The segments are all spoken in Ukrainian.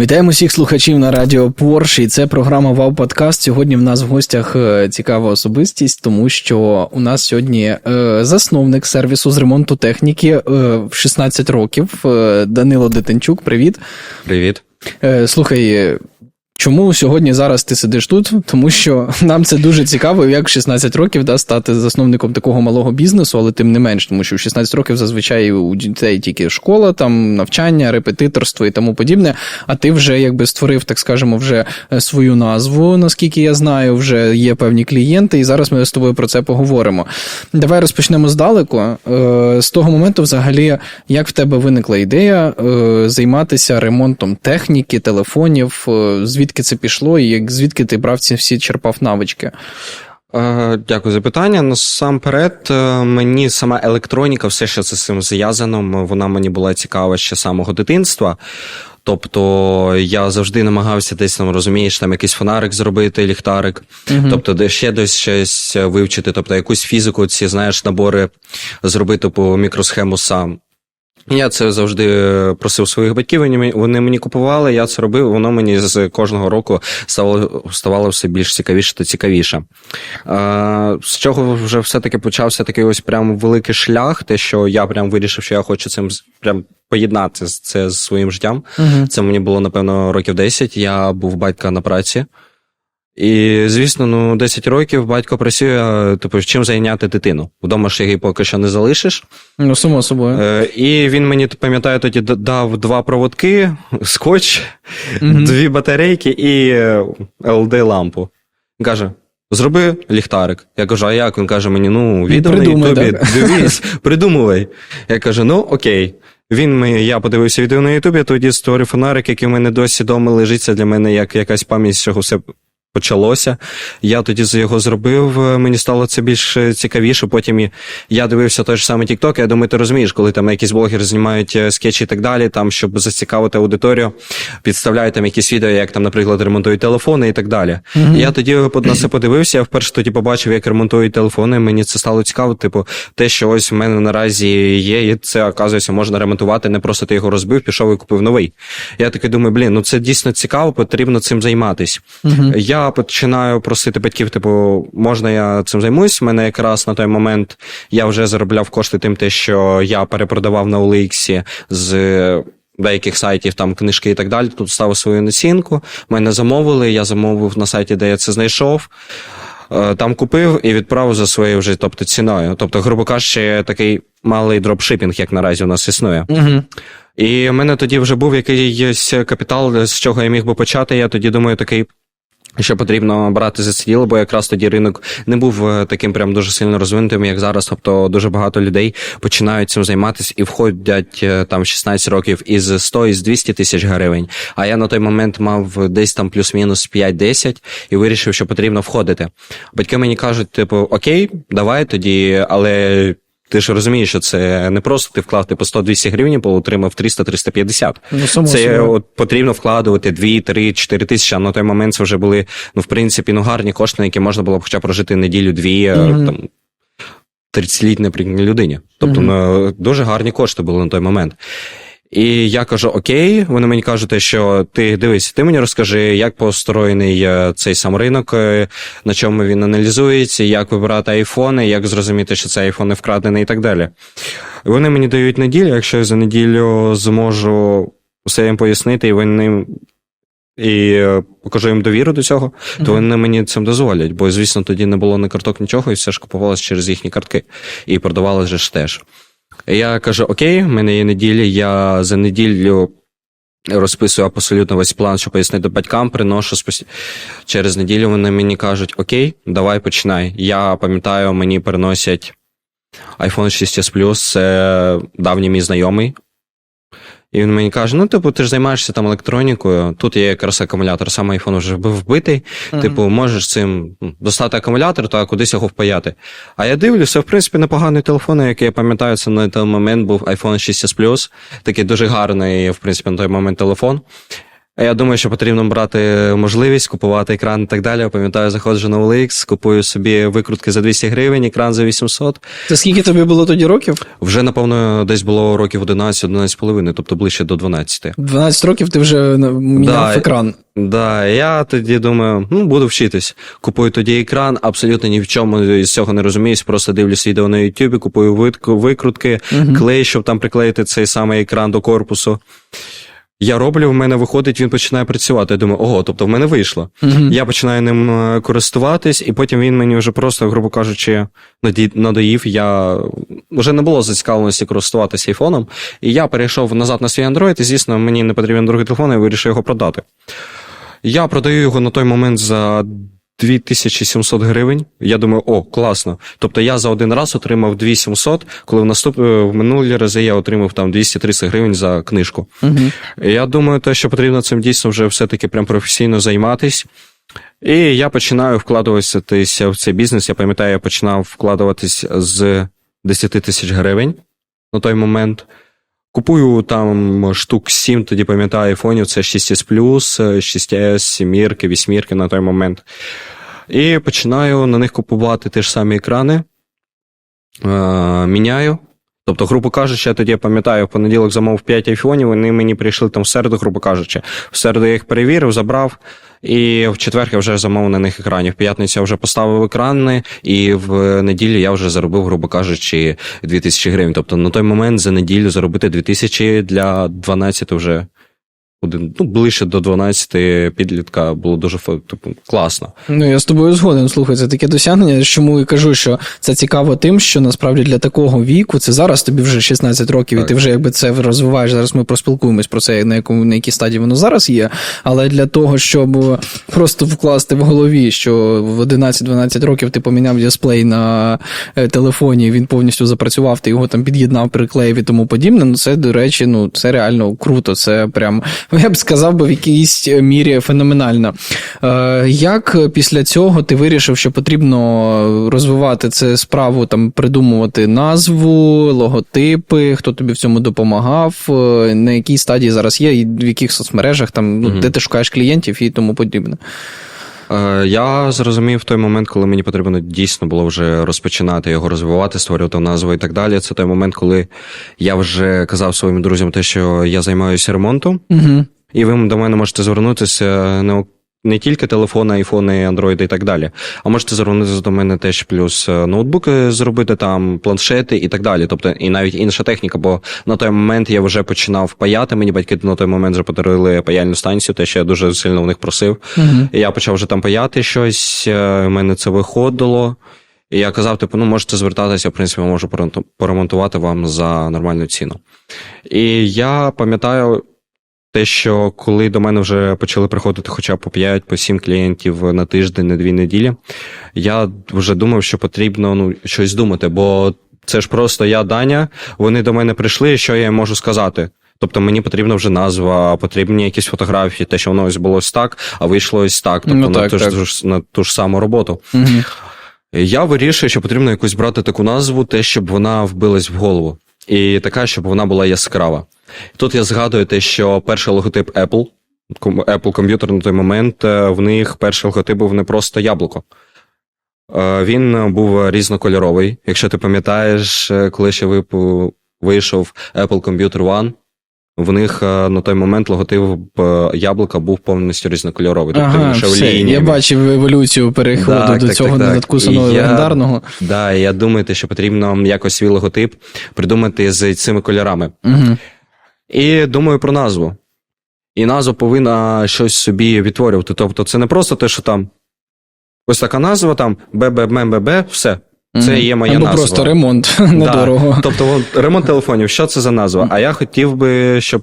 Вітаємо всіх слухачів на радіо Порш, і це програма Вау Подкаст. Сьогодні в нас в гостях е, цікава особистість, тому що у нас сьогодні е, засновник сервісу з ремонту техніки е, в 16 років. Данило Детенчук. Привіт. Привіт. Слухай. Чому сьогодні зараз ти сидиш тут? Тому що нам це дуже цікаво, як в 16 років да, стати засновником такого малого бізнесу, але тим не менш, тому що в 16 років зазвичай у дітей тільки школа, там навчання, репетиторство і тому подібне. А ти вже якби створив, так скажемо, вже е, свою назву, наскільки я знаю, вже є певні клієнти, і зараз ми з тобою про це поговоримо. Давай розпочнемо здалеку. Е, З того моменту, взагалі, як в тебе виникла ідея е, займатися ремонтом техніки, телефонів, е, звідки це пішло, і як звідки ти брав ці всі черпав навички? Е, Дякую за питання. Насамперед, е, мені сама електроніка, все, що це з цим зв'язано, вона мені була цікава ще з самого дитинства. Тобто я завжди намагався десь там розумієш, там якийсь фонарик зробити, ліхтарик, Мгм. тобто де ще десь щось вивчити, тобто якусь фізику, ці знаєш набори зробити по мікросхему сам. Я це завжди просив своїх батьків, вони мені- купували, я це робив, воно мені з кожного року ставало, ставало все більш цікавіше та цікавіше. З чого вже все-таки почався такий ось прям великий шлях, те, що я прям вирішив, що я хочу цим прям поєднати це з своїм життям. Мгм. Це мені було, напевно, років 10. Я був батька на праці. І, звісно, ну, 10 років батько працює, типу, чим зайняти дитину. Вдома ж її поки що не залишиш. Ну, само собою. Е, і він мені, пам'ятаю, тоді дав два проводки, скотч, Мгм. дві батарейки і LD-лампу. Він каже: зроби ліхтарик. Я кажу, а як? Він каже мені, ну, відео на придумай, Ютубі, так? дивись, придумувай. Я кажу, ну окей. Він мені, я подивився відео на Ютубі, тоді створив фонарик, який в мене досі вдома лежить. Це для мене як якась пам'ять, з чого все почалося. Я тоді його зробив, е, мені стало це більш е, цікавіше. Потім я дивився той ж самий TikTok, я думаю, ти розумієш, коли там якісь блогери знімають е, скетчі і так далі, там, щоб зацікавити аудиторію, підставляють там якісь відео, як там, наприклад, ремонтують телефони і так далі. Мгм. Я тоді на це подивився, я вперше тоді побачив, як ремонтують телефони. Мені це стало цікаво. Типу, те, що ось в мене наразі є, і це оказується, можна ремонтувати. Не просто ти його розбив, пішов і купив новий. Я такий думаю, блін, ну це дійсно цікаво, потрібно цим займатись. Мгм. Я починаю просити батьків, типу, можна я цим займусь? У мене якраз на той момент я вже заробляв кошти тим, те, що я перепродавав на OLX з. Деяких сайтів там книжки і так далі. Тут ставив свою націнку. Мене замовили. Я замовив на сайті, де я це знайшов. Е, Там купив і відправив за своєю вже, тобто ціною. Тобто, грубо кажучи, такий малий дропшипінг, як наразі у нас існує. Мгм. І в мене тоді вже був якийсь капітал, з чого я міг би почати. Я тоді думаю, такий. Що потрібно брати за це діло, бо якраз тоді ринок не був е, таким прям дуже сильно розвинутим, як зараз. Тобто дуже багато людей починають цим займатися і входять е, там 16 років із 100, із 200 тисяч гривень. А я на той момент мав десь там плюс-мінус 5-10 і вирішив, що потрібно входити. Батьки мені кажуть, типу, окей, давай тоді, але. Ти ж розумієш, що це не просто ти вклав типу 100-200 гривень, бо отримав 300-350. Ну, само Це само. от потрібно вкладувати 2, 3, 4 тисячі, а на той момент це вже були, ну, в принципі, ну, гарні кошти, на які можна було б хоча прожити неділю-дві, Mm-hmm. там, 30-літній людині. Тобто, Мгм. ну, дуже гарні кошти були на той момент. І я кажу: Окей, вони мені кажуть, що ти дивись, ти мені розкажи, як построєний е, цей сам ринок, е, на чому він аналізується, як вибирати айфони, як зрозуміти, що це айфон не вкрадений і так далі. Вони мені дають неділю, якщо я за неділю зможу все їм пояснити, і вони і е, покажу їм довіру до цього, то Мгм. вони мені цим дозволять. Бо, звісно, тоді не було ні карток, нічого, і все ж купувалося через їхні картки. І продавалося ж теж. Я кажу: Окей, в мене є неділя, я за неділю. Розписую абсолютно весь план, щоб пояснити батькам, приношу спос- через неділю. Вони мені кажуть: Окей, давай починай. Я пам'ятаю, мені приносять iPhone 6s Plus, це давній мій знайомий. І він мені каже: ну, типу, ти ж займаєшся там електронікою, тут є якраз акумулятор, сам iPhone вже був вбитий. Мгм. Типу, можеш цим достати акумулятор та кудись його впаяти. А я дивлюся, в принципі, непоганий телефон, який я пам'ятаю, це на той момент був iPhone 6s Plus, такий дуже гарний, в принципі, на той момент телефон. А Я думаю, що потрібно брати можливість купувати екран і так далі. Я Пам'ятаю, заходжу на OLX, купую собі викрутки за 200 гривень, екран за 800. Це скільки тобі було тоді років? Вже, напевно, десь було років 11-11,5, тобто ближче до 12. 12 років ти вже міняв Да, екран. Да, я тоді думаю, ну буду вчитись. Купую тоді екран, абсолютно ні в чому з цього не розуміюсь. Просто дивлюсь відео на Ютубі, купую викрутки, Мгм. клей, щоб там приклеїти цей самий екран до корпусу. Я роблю, в мене виходить, він починає працювати. Я думаю, ого, тобто в мене вийшло. Мгм. Я починаю ним е, користуватись, і потім він мені вже просто, грубо кажучи, надоїв. Я вже не було зацікавленості користуватися айфоном. І я перейшов назад на свій Android, і звісно, мені не потрібен другий телефон, я вирішив його продати. Я продаю його на той момент за 2700 гривень. Я думаю, о, класно. Тобто я за один раз отримав 2700, коли в наступ... е, в минулі рази я отримав там 230 гривень за книжку. Мгм. Я думаю, те, що потрібно цим дійсно вже все-таки прям професійно займатись. І я починаю вкладуватися в цей бізнес. Я пам'ятаю, я починав вкладуватись з 10 тисяч гривень на той момент. Купую там штук 7, тоді пам'ятаю, айфонів, це 6S 6S, 7, 8 на той момент. І починаю на них купувати ті ж самі екрани. Е, міняю. Тобто, грубо кажучи, я тоді пам'ятаю, в понеділок замовив 5 айфонів, вони мені прийшли там в середу, грубо кажучи. В середу я їх перевірив, забрав, і в четвер я вже замовив на них екранів. В п'ятницю я вже поставив екрани, і в неділю я вже заробив, грубо кажучи, 2000 гривень. Тобто на той момент за неділю заробити 2000 для 12 вже один, ну, ближче до 12 підлітка було дуже типу, класно. Ну, я з тобою згоден. Слухай, це таке досягнення. Чому і кажу, що це цікаво тим, що насправді для такого віку, це зараз тобі вже 16 років, Так. і ти вже якби це розвиваєш. Зараз ми проспілкуємось про це, на якому на якій стадії воно зараз є. Але для того, щоб просто вкласти в голові, що в 11-12 років ти поміняв дисплей на е, телефоні, він повністю запрацював, ти його там під'єднав, приклеїв і тому подібне. Ну це, до речі, ну це реально круто. Це прям я б сказав би в якійсь мірі феноменально. Е, як після цього ти вирішив, що потрібно розвивати це справу, там придумувати назву, логотипи, хто тобі в цьому допомагав, е, на якій стадії зараз є, і в яких соцмережах там, ну, де ти шукаєш клієнтів і тому подібне. Е, Я зрозумів в той момент, коли мені потрібно дійсно було вже розпочинати його розвивати, створювати назву і так далі. Це той момент, коли я вже казав своїм друзям те, що я займаюся ремонтом, Угу. і ви до мене можете звернутися не, не тільки телефони, айфони, андроїди і так далі, а можете звернутися до мене теж плюс е, ноутбуки зробити там, планшети і так далі. Тобто, і навіть інша техніка, бо на той момент я вже починав паяти. Мені батьки на той момент вже подарили паяльну станцію, те, що я дуже сильно в них просив. Угу. І я почав вже там паяти щось, е, в мене це виходило. І я казав, типу, ну можете звертатися, в принципі, можу поремонтувати вам за нормальну ціну. І я пам'ятаю те, що коли до мене вже почали приходити хоча б по 5 по 7 клієнтів на тиждень, на дві неділі, я вже думав, що потрібно ну, щось думати, бо це ж просто я, Даня, вони до мене прийшли, що я їм можу сказати. Тобто мені потрібна вже назва, потрібні якісь фотографії, те, що воно ось було ось так, а вийшло ось так. Тобто Ну, на, ту, так. Ж, на ту ж саму роботу. Угу. Я вирішую, що потрібно якусь брати таку назву, те, щоб вона вбилась в голову. І така, щоб вона була яскрава. Тут я згадую те, що перший логотип Apple, Apple комп'ютер на той момент, е, в них перший логотип був не просто яблуко. Е, Він був різнокольоровий. Якщо ти пам'ятаєш, е, коли ще вийшов Apple Computer One, в них е, на той момент логотип е, яблука був повністю різнокольоровий. Тобто Ага, йшов все, я бачив еволюцію переходу Так, до так, цього так. надкусаного я- легендарного. Да, я думаю, що потрібно якось свій логотип придумати з цими кольорами. Угу. І думаю про назву. І назва повинна щось собі відтворювати. Тобто, це не просто те, що там ось така назва, там ББМББ, все. Це є моя Або назва. просто ремонт недорого. Тобто, ремонт телефонів, що це за назва? А я хотів би, щоб.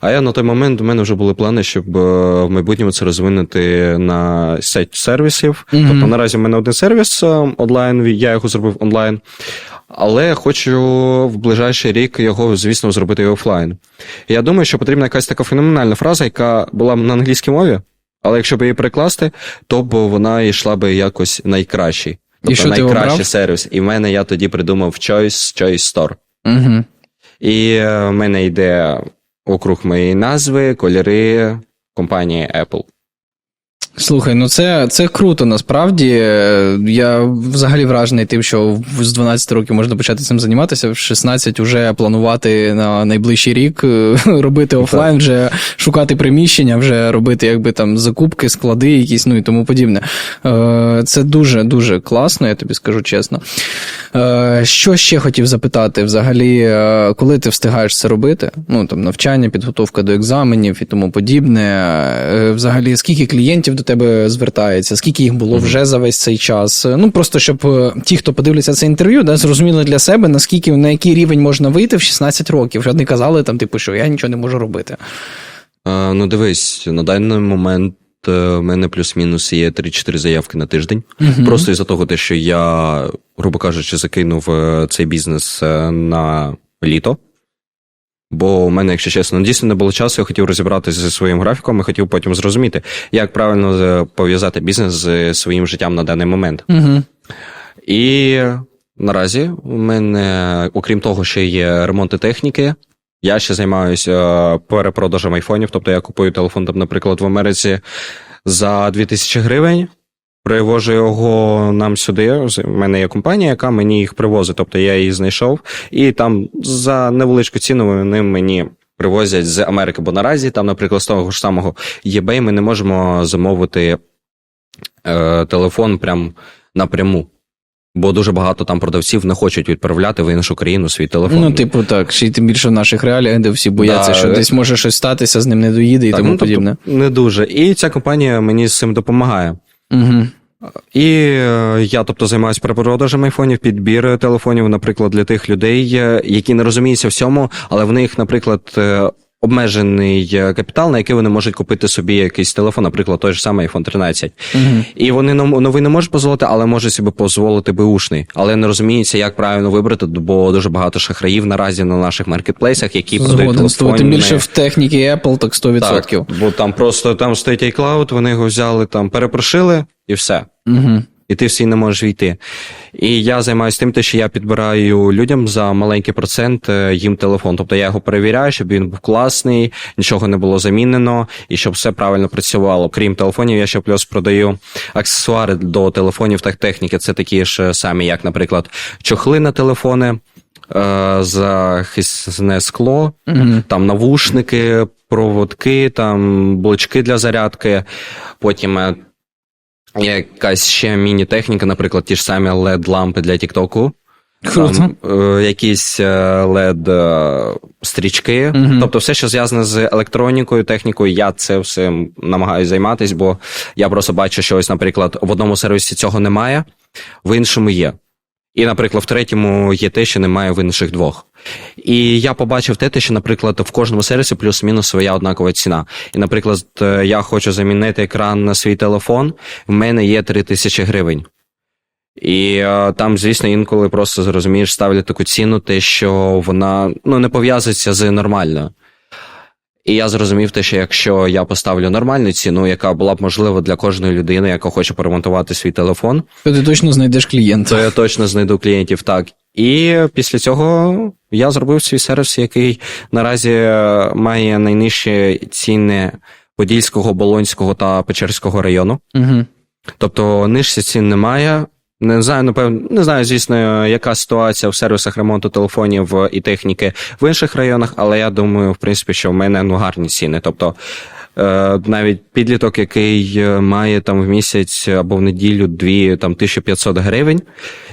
А я на той момент у мене вже були плани, щоб е, в майбутньому це розвинути на сеть сервісів. Мгм. Тобто наразі в мене один сервіс е, онлайн, я його зробив онлайн. Але я хочу в ближайший рік його, звісно, зробити і офлайн. Я думаю, що потрібна якась така феноменальна фраза, яка була б на англійській мові, але якщо б її перекласти, то б вона йшла би якось найкращий. Тобто що найкращий ти сервіс. І в мене я тоді придумав Choice, Choice Store. Угу. І е, в мене йде округ моєї назви, кольори, компанії Apple. Слухай, ну це, це круто насправді. Я взагалі вражений тим, що з 12 років можна почати цим займатися, в 16 вже планувати на найближчий рік, е, робити офлайн, вже шукати приміщення, вже робити якби там закупки, склади якісь, ну і тому подібне. Е, Це дуже дуже класно, я тобі скажу чесно. Е, Що ще хотів запитати? Взагалі, е, коли ти встигаєш це робити? Ну там навчання, підготовка до екзаменів і тому подібне. Е, Взагалі, скільки клієнтів до тебе звертається, скільки їх було вже за весь цей час? Ну просто щоб ті, хто подивляться це інтерв'ю, да, зрозуміли для себе, наскільки на який рівень можна вийти в 16 років. Не казали там, типу, що я нічого не можу робити. Е, ну, дивись, на даний момент в мене плюс-мінус є 3-4 заявки на тиждень. Мгм. Просто із-за того, що я, грубо кажучи, закинув е, цей бізнес е, на літо. Бо у мене, якщо чесно, дійсно не було часу, я хотів розібратися зі своїм графіком і хотів потім зрозуміти, як правильно е, пов'язати бізнес з своїм життям на даний момент. Угу. І наразі у мене, окрім того, що є ремонти техніки, я ще займаюся перепродажем айфонів. Тобто я купую телефон, там, наприклад, в Америці за 2000 гривень. Привожу його нам сюди. У мене є компанія, яка мені їх привозить. Тобто я її знайшов, і там за невеличку ціну вони мені привозять з Америки. Бо наразі там, наприклад, з того ж самого eBay ми не можемо замовити е, телефон прям напряму. Бо дуже багато там продавців не хочуть відправляти в іншу країну свій телефон. Ну, типу, так, ще й тим більше в наших реаліях, де всі бояться, Да. що десь може щось статися, з ним не доїде і Так, тому ну, тобто, подібне. Не дуже. І ця компанія мені з цим допомагає. Угу. І е, я, тобто, займаюся перепродажем айфонів, підбір телефонів, наприклад, для тих людей, е, які не розуміються всьому, але в них, наприклад, е, обмежений е, капітал, на який вони можуть купити собі якийсь телефон, наприклад, той ж самий iPhone 13. Угу. І вони новий не можуть дозволити, але можуть собі дозволити беушний. Але не розуміється, як правильно вибрати, бо дуже багато шахраїв наразі на наших маркетплейсах, які продають Згоден з тобою. телефони. Тим більше в техніці Apple, так 100%. Так, бо там просто там стоїть iCloud, вони його взяли, там перепрошили і все. Угу. І ти всі не можеш війти. І я займаюся тим, що я підбираю людям за маленький процент е, їм телефон. Тобто я його перевіряю, щоб він був класний, нічого не було замінено, і щоб все правильно працювало. Крім телефонів, я ще плюс продаю аксесуари до телефонів та техніки. Це такі ж самі, як, наприклад, чохли на телефони, е, захисне скло, Угу. там навушники, проводки, там блочки для зарядки, потім е, якась ще міні-техніка, наприклад, ті ж самі LED-лампи для Тіктоку. Круто. Там, е, якісь LED е, стрічки. Угу. Тобто, все, що зв'язане з електронікою, технікою, я це все намагаюся займатися, бо я просто бачу, що ось, наприклад, в одному сервісі цього немає, в іншому є. І, наприклад, в третьому є те, що немає в інших двох. І я побачив те, що, наприклад, в кожному сервісі плюс-мінус своя однакова ціна. І, наприклад, е, я хочу замінити екран на свій телефон, в мене є 3 тисячі гривень. І е, там, звісно, інколи просто зрозумієш, ставлять таку ціну, те, що вона ну, не пов'язується з нормальною. І я зрозумів те, що якщо я поставлю нормальну ціну, яка була б можлива для кожної людини, яка хоче поремонтувати свій телефон, То ти точно знайдеш клієнта. то я точно знайду клієнтів так. І після цього я зробив свій сервіс, який наразі е, має найнижчі ціни Подільського, Болонського та Печерського району. Угу. Тобто нижче цін немає. Не знаю, напевно, не знаю, звісно, яка ситуація в сервісах ремонту телефонів і техніки в інших районах, але я думаю, в принципі, що в мене ну гарні ціни. Тобто е, навіть підліток, який е, має там в місяць або в неділю дві там 1500 гривень,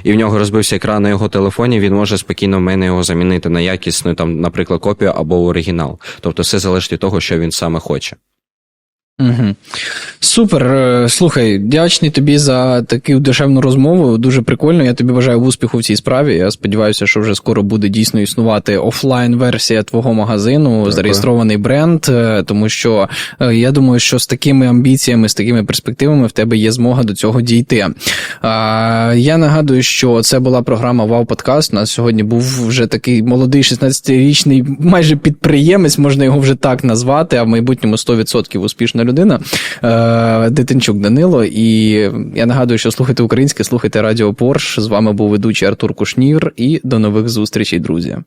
і в нього розбився екран на його телефоні, він може спокійно в мене його замінити на якісну, там, наприклад, копію або оригінал. Тобто, все залежить від того, що він саме хоче. Угу. Супер. Е, Слухай, вдячний тобі за таку душевну розмову. Дуже прикольно. Я тобі бажаю успіху в цій справі. Я сподіваюся, що вже скоро буде дійсно існувати офлайн-версія твого магазину, Дякую. зареєстрований бренд. е, Тому що е, я думаю, що з такими амбіціями, з такими перспективами в тебе є змога до цього дійти. Я нагадую, що це була програма Вау Подкаст. У нас сьогодні був вже такий молодий 16-річний, майже підприємець, можна його вже так назвати, а в майбутньому 100% успішна людина. Е, Дитинчук Данило. І я нагадую, що слухайте українське, слухайте Радіо Порш. З вами був ведучий Артур Кушнір. І до нових зустрічей, друзі.